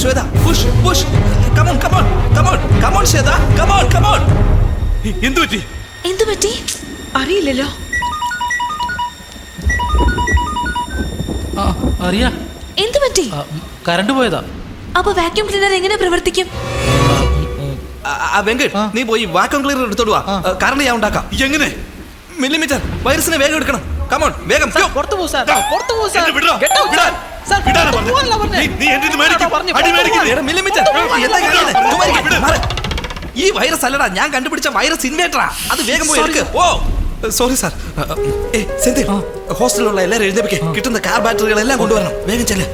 Shweta push push come on come on come on come on Shweta come on come on എന്തു പറ്റി? എന്തു പറ്റി? അറിയില്ലല്ലോ. ആ അറിയാ. എന്തു പറ്റി? കറണ്ട് പോയതാ. അപ്പൊ വാക്യൂം ക്ലീനർ എങ്ങനെ പ്രവർത്തിക്കും? വെങ്കട്. നീ പോയി വാക്വം ക്ലീനർ എടുത്തോടുവാ. കാരണം ഞാൻ ഉണ്ടാക്കാം. എങ്ങനെ? മില്ലിമീറ്റർ വൈറസിനെ വേഗം എടുക്കണം. കമോൺ വേഗം. പുറത്തു പോ സാർ. പുറത്തു പോ സാർ. sir. സാർ, ഈ വൈറസ് അല്ലടാ ഞാൻ കണ്ടുപിടിച്ച വൈറസ് ഇൻവേറ്ററാ അത് വേഗം പോയി എടുക്ക്. ഓ. സോറി സാർ ഏ സെന്തിൽ ഹോസ്റ്റലിലുള്ള എല്ലാവരും എഴുന്നേപ്പിക്കെ കിട്ടുന്ന കാർ ബാറ്ററികൾ എല്ലാം കൊണ്ടുവരണം. വേഗം ചെല്ല്.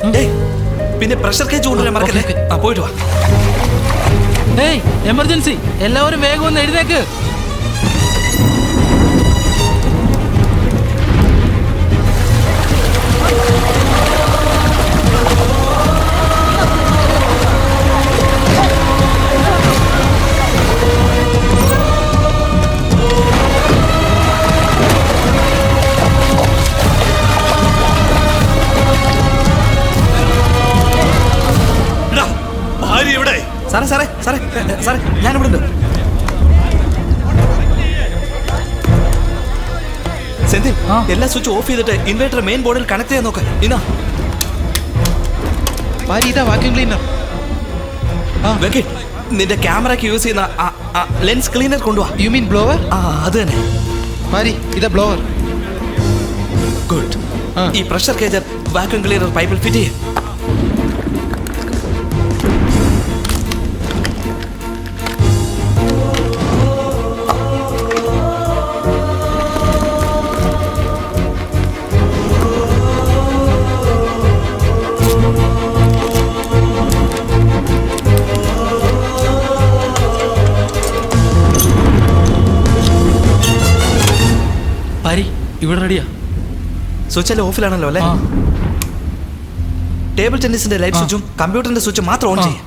പിന്നെ പ്രഷർ കേജ് കൊണ്ടുവരാൻ മറക്കല്ലേ? പോയിട്ട് വാ. ഏയ് എമർജൻസി എല്ലാവരും വേഗം ഒന്ന് എഴുന്നേക്ക്. സാറേ ഞാൻ ഞാനിവിടെ ഉണ്ട് സെന്തിൽ എല്ലാ സ്വിച്ച് ഓഫ് ചെയ്തിട്ട് ഇൻവേർട്ടർ മെയിൻ ബോർഡിൽ കണക്ട് ചെയ്യാൻ നോക്ക്. ഇന്നാ. ഭാര്യ ഇതാ വാക്യൂം ക്ലീനർ വെങ്കി നിന്റെ ക്യാമറയ്ക്ക് യൂസ് ചെയ്യുന്ന ലെൻസ് ക്ലീനർ കൊണ്ടുവാ. യു മീൻ ബ്ലോവർ ആ അത് തന്നെ. ഭാര്യ ഇതാ ബ്ലോവർ ഗുഡ് ഈ പ്രഷർ കേജർ വാക്യൂം ക്ലീനർ പൈപ്പിൽ ഫിറ്റ് ചെയ്യും. ഇവിടെ റെഡിയാ സ്വിച്ച് എല്ലാം ഓഫിലാണല്ലോ അല്ലേ? ടേബിൾ ടെന്നീസിന്റെ ലൈറ്റ് സ്വിച്ചും കമ്പ്യൂട്ടറിന്റെ സ്വിച്ചും മാത്രം ഓൺ ചെയ്യാം.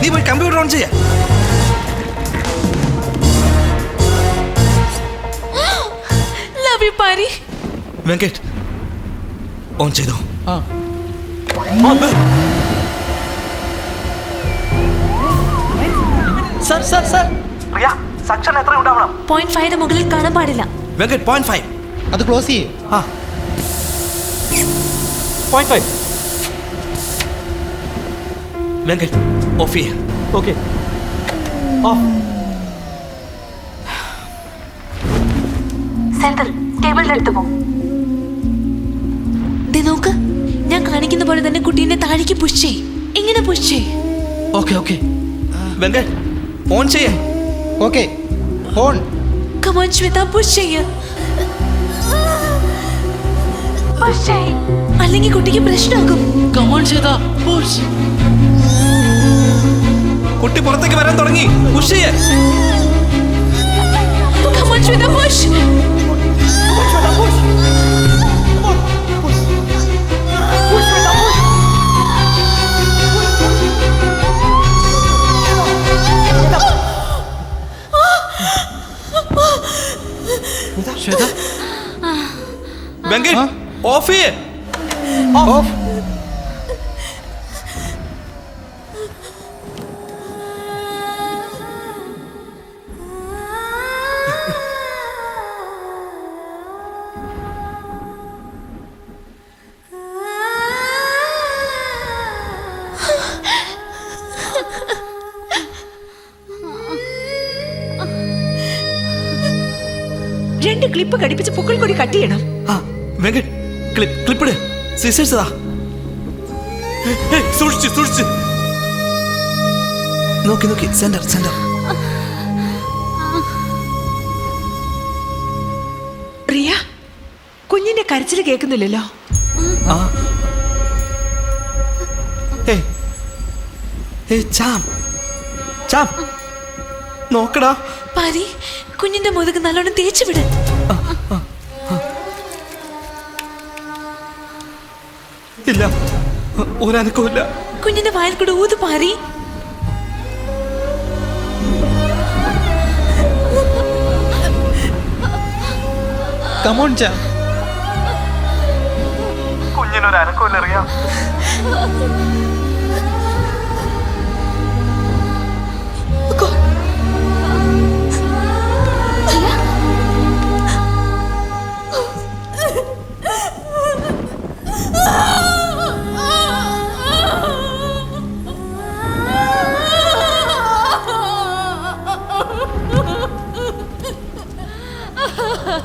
നീ പോയി കമ്പ്യൂട്ടർ ഓൺ ചെയ്യാ. Love you Pari Venkat on ചെയ്തോ? ആ. സാർ സർ സാർ സക്ഷൻ എത്ര ഉണ്ടാവണം. പോയിന്റ് ഫൈവ് മുകളിൽ കാണാൻ പാടില്ല. വെങ്കട്ട് പോയിന്റ് ഫൈവ് അത് ക്ലോസ് ചെയ്യേ. ആ. പോയിന്റ് ഫൈവ് വെങ്കട്ട് ഓഫ് ചെയ്യാം ഓക്കെ ഓഫ് സെന്റർ ടേബിളിന്റെ അടുത്ത് പോ. ദേ നോക്ക്. പോലെ തന്നെ കുട്ടീനെ താഴേക്ക് പുഷ് ചെയ് പുഷ് ചെയ് okay okay on phone okay on come on Shweta push ചെയ്യ. അല്ലെങ്കിൽ കുട്ടിക്ക് പ്രശ്നമാകും. കമോൺ ശ്വേത പുഷ് കുട്ടി പുറത്തേക്ക് വരാൻ തുടങ്ങി. പുഷ് ചെയ്യേ. കമോൺ ശ്വേത പുഷ് വെങ്കട്ട് ആ? ഓഫ് ചെയ്യേ ഓഫ് രണ്ട് ക്ലിപ്പ് ഘടിപ്പിച്ച് പുക്കൾ കൂടി കട്ട് ചെയ്യണം. ആ വെങ്കട്ട് ക്ലിപ്പ് ക്ലിപ്പിട്. സിസ്റ്റേഴ്സ് ഏയ്, സൂക്ഷിച്ച് സൂക്ഷിച്ച്. നോക്കി നോക്കി സെന്റർ സെന്റർ. പ്രിയ കുഞ്ഞിന്റെ കരച്ചിൽ കേൾക്കുന്നില്ലല്ലോ. ആ. ഏ ഏ ചാം. ചാം. നോക്കടാ. പാരി കുഞ്ഞിന്റെ മുതുക് നല്ലോണം തേച്ചു വിട് ഇല്ല. ഒരനക്കമില്ല കുഞ്ഞിന്റെ വായിൽ കൂടെ ഊത് പാറി. കമോൺ ചാ കുഞ്ഞിനൊരു അനക്കമില്ല അറിയാം. God.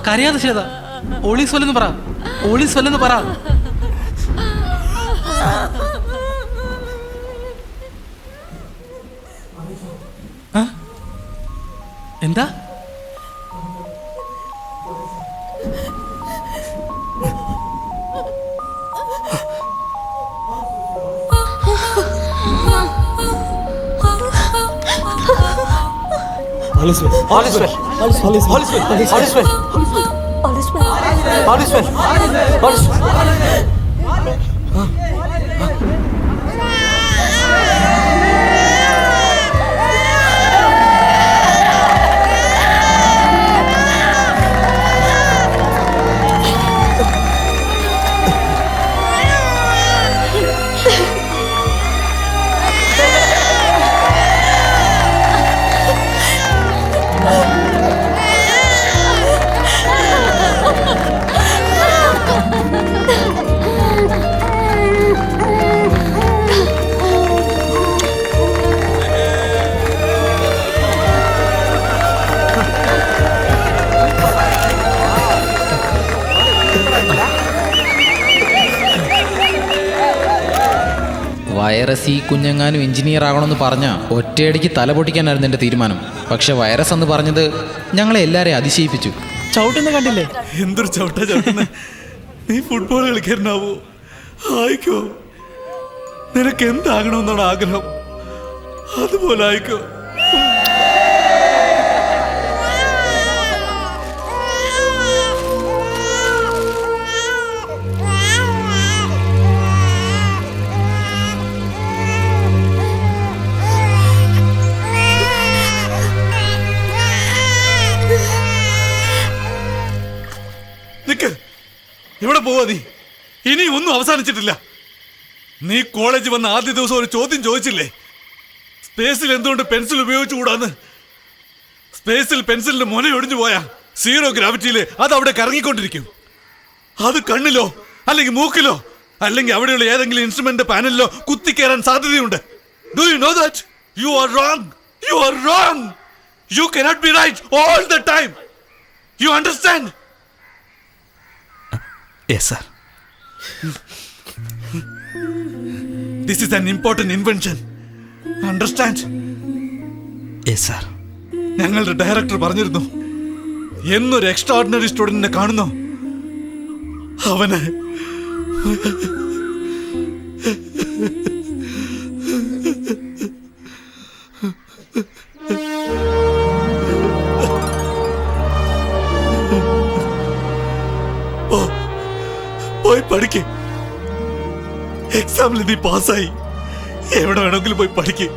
കരയാതെ ശ്വേത. ഒളി സ്വല്ലെന്ന് പറ. ഒളി സ്വല്ലെന്ന് പറ. Halis ver. Halis ver. Halis ver. Halis ver. Halis ver. Halis ver. Halis ver. Halis ver. Halis ver. Virus ഈ കുഞ്ഞെങ്ങാനും എഞ്ചിനീയർ ആകണമെന്ന് പറഞ്ഞ ഒറ്റയടിക്ക് തല പൊട്ടിക്കാനായിരുന്നു എന്റെ തീരുമാനം. പക്ഷെ വൈറസ് എന്ന് പറഞ്ഞത് ഞങ്ങളെ എല്ലാവരെയും അതിശയിപ്പിച്ചു. ചവിട്ടുന്ന കണ്ടില്ലേ? എന്തൊരു ചവിട്ട ചവിട്ടുന്ന? നീ ഫുട്ബോൾ കളിക്കാരനാവോ? ആയിക്കോ. നിനക്ക് എന്താകണമെന്നാണ് ആഗ്രഹം? അതുപോലെ ആയിക്കോ. എവിടെ പോവാ നീ. ഇനി ഒന്നും അവസാനിച്ചിട്ടില്ല. നീ കോളേജ് വന്ന ആദ്യ ദിവസം ഒരു ചോദ്യം ചോദിച്ചില്ലേ? സ്പേസിൽ എന്തുകൊണ്ട് പെൻസിൽ ഉപയോഗിച്ചുകൂടാന്ന് സ്പേസിൽ പെൻസിലിന്റെ മുന ഒടിഞ്ഞു പോയാ സീറോ ഗ്രാവിറ്റിയിൽ അത് അവിടെ കറങ്ങിക്കൊണ്ടിരിക്കും. അത് കണ്ണിലോ അല്ലെങ്കിൽ മൂക്കിലോ അല്ലെങ്കിൽ അവിടെയുള്ള ഏതെങ്കിലും ഇൻസ്ട്രുമെന്റ് പാനലിലോ കുത്തിക്കയറാൻ സാധ്യതയുണ്ട്. Do you know that you are wrong you are wrong you cannot be right all the time you understand yes sir this is an important invention understand yes sir ഞങ്ങളുടെ ഡയറക്ടർ പറഞ്ഞിരുന്നു. എന്നൊരു extra ordinary സ്റ്റുഡന്റിനെ കാണുന്നു. അവന് പോയി പഠിക്ക്. എക്സാമിൽ നീ പാസ്സായി എവിടെ വേണമെങ്കിലും പോയി പഠിക്ക്.